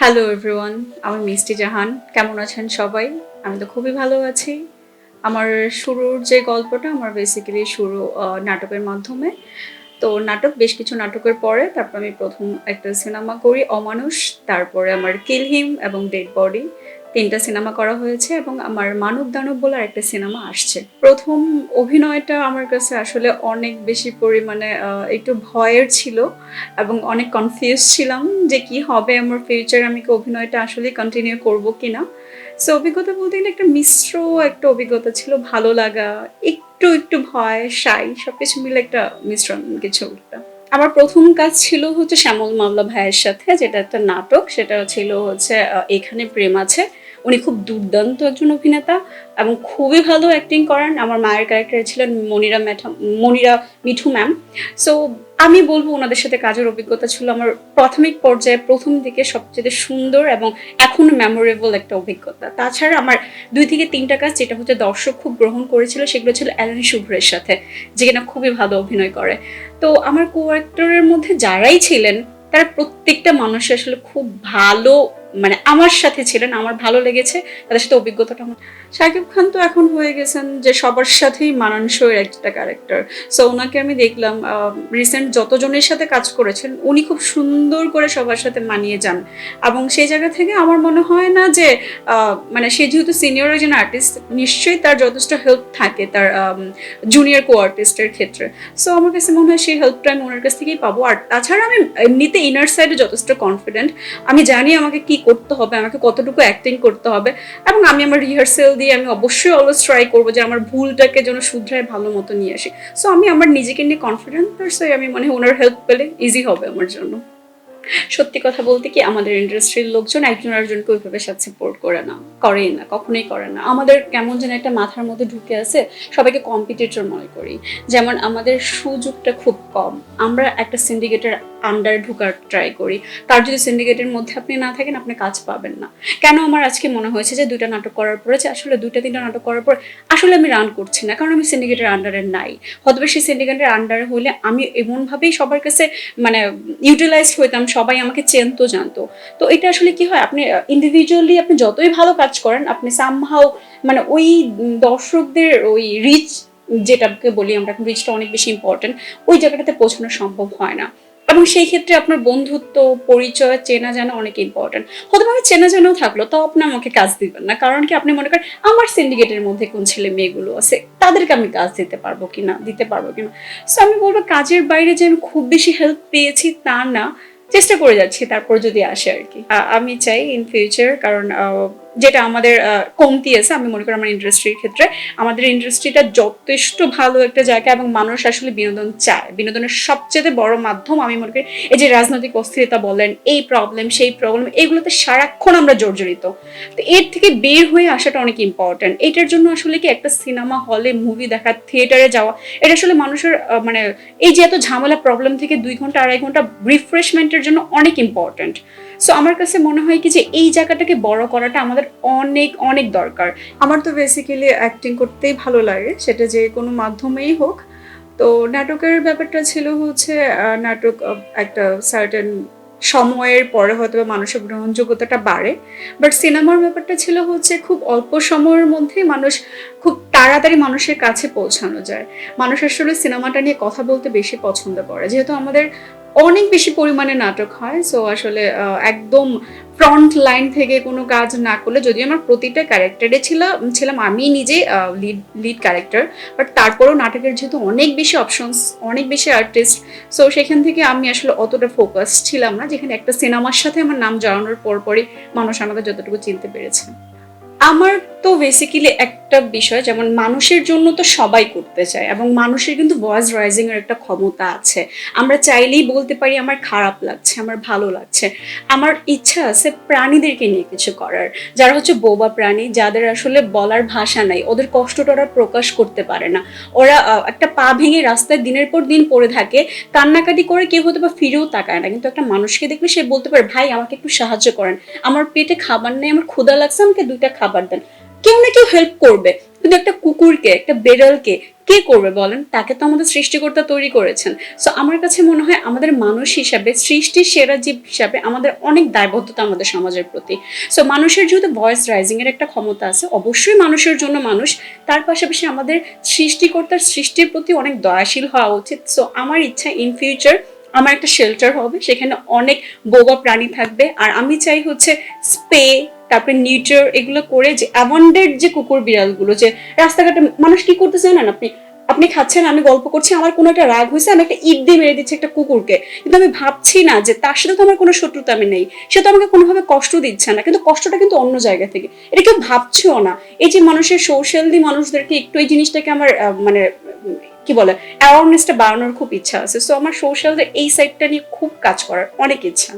Hello everyone আমি মিষ্টি জাহান। কেমন আছেন সবাই? আমি তো খুবই ভালো আছি। আমার শুরুর যে গল্পটা, আমার বেসিক্যালি শুরু নাটকের মাধ্যমে। তো নাটক, বেশ কিছু নাটকের পরে, তারপর আমি প্রথম একটা সিনেমা করি, অমানুষ, তারপরে আমার কিল হিম এবং ডেড বডি তিনটা সিনেমা করা হয়েছে এবং আমার মানব দানব বলে একটা সিনেমা আসছে। প্রথম অভিনয়টা আমার কাছে আসলে অনেক বেশি পরিমাণে একটু ভয়ের ছিল এবং অনেক কনফিউজ ছিলাম যে কি হবে, আমার ফিউচার আমি কি অভিনয়টা আসলে কন্টিনিউ করব কিনা। সো অভিজ্ঞতা বলতে গেলে একটা মিশ্র একটা অভিজ্ঞতা ছিল, ভালো লাগা, একটু একটু ভয়, সাই, সবকিছু মিলে একটা মিশ্রণ, কিছু একটা। আমার প্রথম কাজ ছিল হচ্ছে শ্যামল মামলা ভাইয়ের সাথে, যেটা একটা নাটক, সেটা ছিল হচ্ছে এখানে প্রেম আছে। উনি খুব দুর্দান্ত একজন অভিনেতা এবং খুবই ভালো অ্যাক্টিং করেন। আমার মায়ের ক্যারেক্টার ছিলেন মনিরা ম্যাঠা মনিরা মিঠু ম্যাম সো আমি বলব ওনাদের সাথে কাজের অভিজ্ঞতা ছিল আমার প্রাথমিক পর্যায়ে প্রথম দিকে সবচেয়ে সুন্দর এবং এখনও মেমোরেবল একটা অভিজ্ঞতা। তাছাড়া আমার দুই থেকে তিনটা কাজ যেটা হচ্ছে দর্শক খুব গ্রহণ করেছিল সেগুলো ছিল অ্যালেন শুভ্রের সাথে, যে কিনা খুবই ভালো অভিনয় করে। তো আমার কো অ্যাক্টরের মধ্যে যারাই ছিলেন, তারা প্রত্যেকটা মানুষ আসলে খুব ভালো মানে আমার সাথে ছিলেন, আমার ভালো লেগেছে, তাদের সাথে অভিজ্ঞতাটা আমার। শাকিব খান তো এখন হয়ে গেছেন যে সবার সাথেই মানানসই একটা ক্যারেক্টার সো ওনাকে আমি দেখলাম রিসেন্ট যতজনের সাথে কাজ করেছেন, উনি খুব সুন্দর করে সবার সাথে মানিয়ে যান। এবং সেই জায়গা থেকে আমার মনে হয় না যে মানে সে যেহেতু সিনিয়র একজন আর্টিস্ট নিশ্চয়ই তার যথেষ্ট হেল্প থাকে তার জুনিয়র কো আর্টিস্টের ক্ষেত্রে। সো আমার কাছে মনে হয় সেই হেল্পটা আমি ওনার কাছ থেকেই পাবো। আর তাছাড়া আমি এমনিতে ইনার সাইডে যথেষ্ট কনফিডেন্ট আমি জানি আমাকে কি করতে হবে, আমাকে কতটুকু অ্যাক্টিং করতে হবে এবং আমি আমার রিহার্সেল দিয়ে আমি অবশ্যই অলওয়েজ ট্রাই করব যে আমার ভুলটাকে যেন শুধরায় ভালো মতো নিয়ে আসি। সো আমি আমার নিজেকে নিয়ে কনফিডেন্ট আমি মনে হয় ওনার হেল্প পেলে ইজি হবে আমার জন্য। সত্যি কথা বলতে কি আমাদের ইন্ডাস্ট্রির লোকজন একজন আরেকজনকে ওইভাবে সাথে সাপোর্ট করে না, করেই না, কখনোই করে না। আমাদের কেমন যেন একটা মাথার মধ্যে ঢুকে আছে, সবাইকে কম্পিটিটর মনে করি। যেমন আমাদের সুযোগটা খুব কম, আমরা একটা সিন্ডিকেটের আন্ডারে ঢুকার ট্রাই করি। তার যদি সিন্ডিকেটের মধ্যে আপনি না থাকেন, আপনি কাজ পাবেন না। কেন আমার আজকে মনে হয়েছে যে দুইটা নাটক করার পরে যে আসলে দুইটা, তিনটা নাটক করার পর আসলে আমি রান করছি না, কারণ আমি সিন্ডিকেটের আন্ডারে নাই। হয়তো সেই সিন্ডিকেটের আন্ডারে হলে আমি এমনভাবেই সবার কাছে মানে ইউটিলাইজ হইতাম সবাই আমাকে চেনতো জানতো। তো এটা আসলে কি হয়? আপনি ইন্ডিভিজুয়ালি আপনি যতই ভালো কাজ করেন, আপনি সামহাও মানে ওই দর্শকদের ওই রিচ যেটাকে বলি আমরা রিচটা অনেক বেশি ইম্পর্টেন্ট ওই জায়গাটাতে পৌঁছানো সম্ভব হয় না। এবং সেই ক্ষেত্রে আপনার বন্ধুত্ব, পরিচয়, চেনা জানা অনেক ইম্পর্টেন্ট হয়তো আমি চেনা জানাও থাকল, তাও আপনি আমাকে কাজ দিবেন না। কারণ কি আপনি মনে করেন, আমার সিন্ডিকেটের মধ্যে কোন ছেলে মেয়েগুলো আছে, তাদেরকে আমি কাজ দিতে পারব কিনা, দিতে পারব কিনা। সো আমি বলব, কাজের বাইরে যে আমি খুব বেশি হেল্প পেয়েছি তা না। চেষ্টা করে যাচ্ছি তারপর যদি আসে আর কি। আমি চাই ইন ফিউচার কারণ যেটা আমাদের কমতি আছে, আমি মনে করি আমার ইন্ডাস্ট্রির ক্ষেত্রে, আমাদের ইন্ডাস্ট্রিটা যথেষ্ট ভালো একটা জায়গা এবং মানুষ আসলে বিনোদন চায়। বিনোদনের সবচেয়ে বড় মাধ্যম আমি মনে করি এই যে রাজনৈতিক অস্থিরতা বলেন, এই প্রবলেম সেই প্রবলেম এগুলোতে সারাক্ষণ আমরা জর্জরিত। তো এর থেকে বের হয়ে আসাটা অনেক ইম্পর্ট্যান্ট এটার জন্য আসলে কি একটা সিনেমা হলে মুভি দেখা থিয়েটারে যাওয়া, এটা আসলে মানুষের মানে এই যে এত ঝামেলা প্রবলেম থেকে দুই ঘণ্টা, আড়াই ঘণ্টা রিফ্রেশমেন্টের জন্য অনেক ইম্পর্ট্যান্ট সো আমার কাছে মনে হয় কি যে এই জায়গাটাকে বড় করাটা আমাদের অনেক অনেক দরকার। আমার তো বেসিক্যালি অ্যাক্টিং করতেই ভালো লাগে, সেটা যে কোনো মাধ্যমেই হোক। তো নাটকের ব্যাপারটা ছিল হচ্ছে নাটক একটা সার্টেন সময়ের পরে হয়তো মানুষের গ্রহণযোগ্যতাটা বাড়ে। বাট সিনেমার ব্যাপারটা ছিল হচ্ছে খুব অল্প সময়ের মধ্যেই মানুষ খুব তাড়াতাড়ি মানুষের কাছে পৌঁছানো যায়। মানুষ আসলে সিনেমাটা নিয়ে কথা বলতে বেশি পছন্দ করে। যেহেতু আমাদের অনেক বেশি পরিমাণে নাটক হয় সো আসলে একদম ফ্রন্ট লাইন থেকে কোনো কাজ না করলে যদিও আমার প্রতিটা ক্যারেক্টারে ছিল ছিলাম আমি নিজে লিড লিড ক্যারেক্টার বাট তারপরেও নাটকের যেহেতু অনেক বেশি অপশনস অনেক বেশি আর্টিস্ট সো সেখান থেকে আমি আসলে অতটা ফোকাস ছিলাম না, যেখানে একটা সিনেমার সাথে আমার নাম জড়ানোর পরপরই মানুষ আমাকে যতটুকু চিনতে পেরেছে। আমার তো বেসিক্যালি একটা বিষয়, যেমন মানুষের জন্য তো সবাই করতে চায় এবং মানুষের কিন্তু ভয়েস রাইজিং এর একটা ক্ষমতা আছে। আমরা চাইলেই বলতে পারি আমার খারাপ লাগছে, আমার ভালো লাগছে। আমার ইচ্ছা আছে প্রাণীদেরকে নিয়ে কিছু করার। যারা হচ্ছে বোবা প্রাণী, যাদের আসলে বলার ভাষা নাই, ওদের কষ্টটা ওরা প্রকাশ করতে পারে না। ওরা একটা পা ভেঙে রাস্তায় দিনের পর দিন পড়ে থাকে, কান্নাকাটি করে কেউ হয়তো বা ফিরেও তাকায় না। কিন্তু একটা মানুষকে দেখলে সে বলতে পারে, ভাই, আমাকে একটু সাহায্য করেন। আমার পেটে খাবার নেই, আমার ক্ষুধা লাগছে, আমাকে দুইটা খাবার দেন। কেউ না কেউ হেল্প করবে। কিন্তু একটা কুকুরকে, একটা বেড়ালকে কে করবে বলেন? তাকে তো আমাদের সৃষ্টিকর্তা তৈরি করেছেন। সো আমার কাছে মনে হয় আমাদের মানুষ হিসাবে, সৃষ্টির সেরা জীব হিসাবে আমাদের অনেক দায়বদ্ধতা আমাদের সমাজের প্রতি। সো মানুষের যেহেতু ভয়েস রাইজিং এর একটা ক্ষমতা আছে, অবশ্যই মানুষের জন্য মানুষ, তার পাশাপাশি আমাদের সৃষ্টিকর্তার সৃষ্টির প্রতি অনেক দয়াশীল হওয়া উচিত। সো আমার ইচ্ছা ইন ফিউচার আমার একটা শেল্টার হবে, সেখানে অনেক বোবা প্রাণী থাকবে। আর আমি চাই হচ্ছে স্পে তারপরে নিউচার এগুলো করে যে অ্যাবন্ডেড যে কুকুর বিড়ালগুলো, যে রাস্তাঘাটে মানুষ কি করতে জানেন আপনি? আপনি খাচ্ছেন, আমি গল্প করছি, আমার কোনো একটা রাগ হয়েছে, আমি একটা ইট দিয়ে মেরে দিচ্ছি একটা কুকুরকে। কিন্তু আমি ভাবছি না যে তার সাথে তো আমার কোনো শত্রুতা আমি নেই। সে তো আমাকে কোনোভাবে কষ্ট দিচ্ছে না, কিন্তু কষ্টটা কিন্তু অন্য জায়গা থেকে। এটা কেউ ভাবছেও না। এই যে মানুষের সোশ্যালি মানুষদেরকে একটু এই জিনিসটাকে আমার মানে কি বলে অ্যাওয়ারনেসটা বাড়ানোর খুব ইচ্ছা আছে। সো আমার সোশ্যালদের এই সাইডটা নিয়ে খুব কাজ করার অনেক ইচ্ছা।